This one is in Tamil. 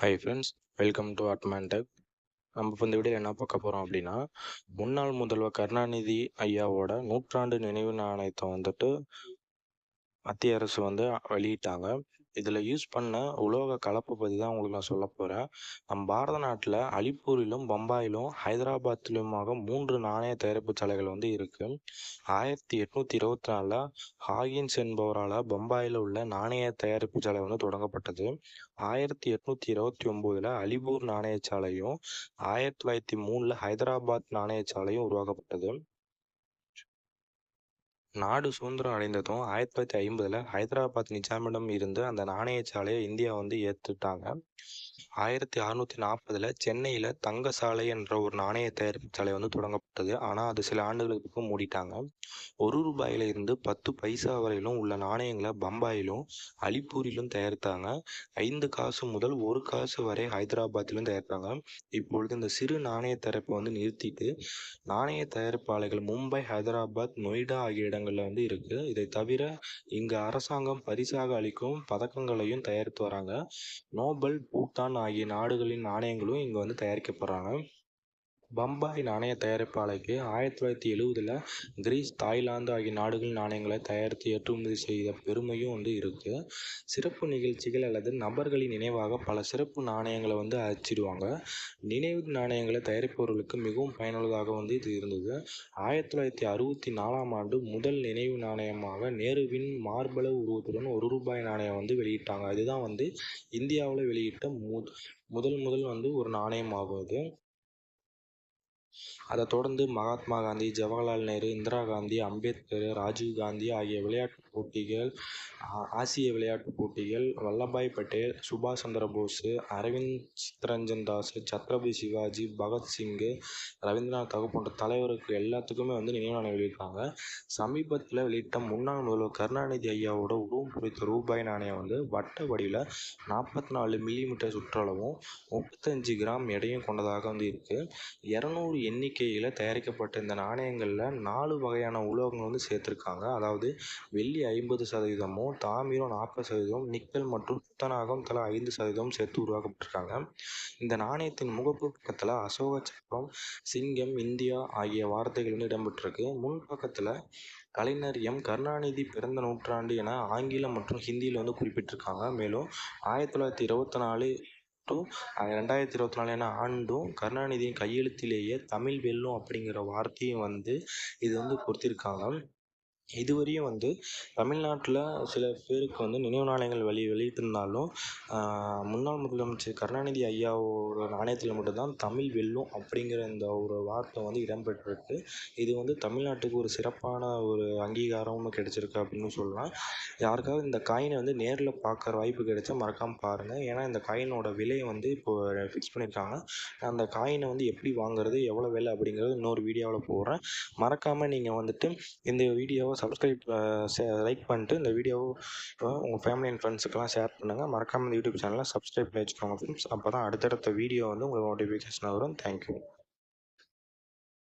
Hi friends welcome to Admantech நம்ம இப்போ இந்த வீடியோவில் என்ன பார்க்க போகிறோம் அப்படின்னா முன்னாள் முதல்வர் கருணாநிதி ஐயாவோட நூற்றாண்டு நினைவு நாணயத்தை வந்துட்டு மத்திய அரசு வந்து வெளியிட்டாங்க. இதில் யூஸ் பண்ண உலோக கலப்பை பற்றி தான் உங்களுக்கு நான் சொல்ல போகிறேன் நம் பாரத நாட்டில் அலிப்பூரிலும் பம்பாயிலும் ஹைதராபாத்திலுமாக மூன்று நாணய தயாரிப்பு சாலைகள் வந்து இருக்குது ஆயிரத்தி எட்நூற்றி இருபத்தி நாலில் ஹாகின்ஸ் என்பவரால் பம்பாயில் உள்ள நாணய தயாரிப்பு சாலை வந்து தொடங்கப்பட்டது. ஆயிரத்தி எட்நூற்றி இருபத்தி ஒம்போதில் அலிபூர் நாணயச்சாலையும் ஆயிரத்தி தொள்ளாயிரத்தி மூணில் ஹைதராபாத் நாணயச்சாலையும் உருவாக்கப்பட்டது. நாடு சுதந்திரம் அடைந்ததும் ஆயிரத்தி தொள்ளாயிரத்தி ஐம்பதுல ஹைதராபாத் நிஜாமிடம் இருந்து அந்த நாணயச்சாலையை இந்தியா வந்து ஏற்றுட்டாங்க ஆயிரத்தி அறுநூற்றி நாற்பதில் சென்னையில் தங்கசாலை என்ற ஒரு நாணய தயாரிப்பு சாலை வந்து தொடங்கப்பட்டது. ஆனால் அது சில ஆண்டுகளுக்கு மூடிட்டாங்க. ஒரு ரூபாயில இருந்து பத்து பைசா வரையிலும் உள்ள நாணயங்களை பம்பாயிலும் அலிப்பூரிலும் தயாரித்தாங்க. ஐந்து காசு முதல் ஒரு காசு வரை ஹைதராபாத்திலும் தயாரித்தாங்க. இப்பொழுது இந்த சிறு நாணய தயாரிப்பை வந்து நிறுத்திட்டு நாணய தயாரிப்பு ஆலைகள் மும்பை ஹைதராபாத் நொய்டா ஆகிய இடங்களில் வந்து இருக்குது இதை தவிர இங்கு அரசாங்கம் பரிசாக அளிக்கும் பதக்கங்களையும் தயாரித்து வராங்க. நோபல் பூட்டான் ஆகிய நாடுகளின் நாணயங்களும் இங்கே வந்து தயாரிக்கப்படுறாங்க. பம்பாய் நாணய தயாரிப்பு ஆலைக்கு ஆயிரத்தி தொள்ளாயிரத்தி எழுவதில் கிரீஸ் தாய்லாந்து ஆகிய நாடுகளின் நாணயங்களை தயாரித்து ஏற்றுமதி செய்த பெருமையும் வந்து இருக்குது சிறப்பு நிகழ்ச்சிகள் அல்லது நபர்களின் நினைவாக பல சிறப்பு நாணயங்களை வந்து அச்சிடுவாங்க. நினைவு நாணயங்களை தயாரிப்பவர்களுக்கு மிகவும் பயனுள்ளதாக வந்து இது இருந்தது. ஆயிரத்தி தொள்ளாயிரத்தி அறுபத்தி நாலாம் ஆண்டு முதல் நினைவு நாணயமாக நேருவின் மார்பள உருவத்துடன் ஒரு ரூபாய் நாணயம் வந்து வெளியிட்டாங்க. அதுதான் வந்து இந்தியாவில் வெளியிட்ட மு முதல் முதல் வந்து ஒரு நாணயம் ஆகும் அது. அதை தொடர்ந்து மகாத்மா காந்தி ஜவஹர்லால் நேரு இந்திரா காந்தி அம்பேத்கர் ராஜீவ் காந்தி ஆகிய விளையாட்டுப் போட்டிகள் ஆசிய விளையாட்டுப் போட்டிகள் வல்லபாய் பட்டேல் சுபாஷ் சந்திர போஸ் அரவிந்த் சித்தரஞ்சன் தாஸ் சத்ரபதி சிவாஜி பகத்சிங்கு ரவீந்திரநாத் தாகூர் போன்ற தலைவருக்கு எல்லாத்துக்குமே வந்து நினைவு நாணயம் வெளியிட்டாங்க சமீபத்தில் வெளியிட்ட முன்னாள் முதல்வர் கருணாநிதி ஐயாவோட உருவம் பொறித்த ரூபாய் நாணயம் வந்து வட்ட வடிவில் நாற்பத்தி நாலு மில்லிமீட்டர் சுற்றளவும் முப்பத்தஞ்சு கிராம் எடையும் கொண்டதாக வந்து இருக்குது இரநூறு எண்ணிக்கையில் தயாரிக்கப்பட்ட இந்த நாணயங்களில் நாலு வகையான உலோகங்கள் வந்து சேர்த்துருக்காங்க. அதாவது வெள்ளி ஐம்பது சதவீதமும் தாமிரம் நாற்பது சதவீதம் நிக்கல் மற்றும் துத்தநாகம் தலா ஐந்து சதவீதம் சேர்த்து உருவாக்கப்பட்டிருக்காங்க. இந்த நாணயத்தின் முகப்பு பக்கத்தில் அசோக சக்கரம் சிங்கம் இந்தியா ஆகிய வார்த்தைகள் வந்து இடம்பெற்றிருக்கு. முன் பக்கத்தில் கலைஞர் எம். கருணாநிதி பிறந்த நூற்றாண்டு என ஆங்கிலம் மற்றும் ஹிந்தியில் வந்து குறிப்பிட்டிருக்காங்க. மேலும் ஆயிரத்தி தொள்ளாயிரத்தி இருபத்தி நாலு டு ரெண்டாயிரத்தி இருபத்தி நாலு ஆண்டும் கருணாநிதியின் கையெழுத்திலேயே தமிழ் வெல்லும் அப்படிங்கிற வார்த்தையும் வந்து இது வந்து பொருத்தியிருக்காங்க இதுவரையும் வந்து தமிழ்நாட்டில் சில பேருக்கு வந்து நினைவு நாணயங்கள் வெளி வெளியிட்டிருந்தாலும் முன்னாள் முதலமைச்சர் கருணாநிதி ஐயாவோட நாணயத்தில் மட்டும்தான் தமிழ் வெல்லும் அப்படிங்கிற இந்த ஒரு வார்த்தை வந்து இடம்பெற்றிருக்கு. இது வந்து தமிழ்நாட்டுக்கு ஒரு சிறப்பான ஒரு அங்கீகாரமும் கிடைச்சிருக்கு அப்படின்னு சொல்லலாம். யாருக்காவது இந்த காயினை வந்து நேரில் பார்க்குற வாய்ப்பு கிடைச்சா மறக்காமல் பாருங்கள் ஏன்னா இந்த காயினோட விலையை வந்து இப்போது ஃபிக்ஸ் பண்ணியிருக்காங்க அந்த காயினை வந்து எப்படி வாங்குறது எவ்வளோ விலை அப்படிங்கிறது இன்னொரு வீடியோவில் போடுறேன். மறக்காமல் நீங்கள் வந்துட்டு இந்த வீடியோவை சப்ஸ்கிரைப் லைக் பண்ணிட்டு இந்த வீடியோவை உங்கள் ஃபேமிலி அண்ட் ஃப்ரெண்ட்ஸுக்கெல்லாம் ஷேர் பண்ணுங்கள் மறக்காமல் இந்த யூடியூப் சேனலை சப்ஸ்கிரைப் பண்ணி வச்சுக்கோங்க ஃப்ரெண்ட்ஸ் அப்போ தான் அடுத்தடுத்த வீடியோ வந்து உங்களுக்கு நோட்டிஃபிகேஷன் வரும். தேங்க்யூ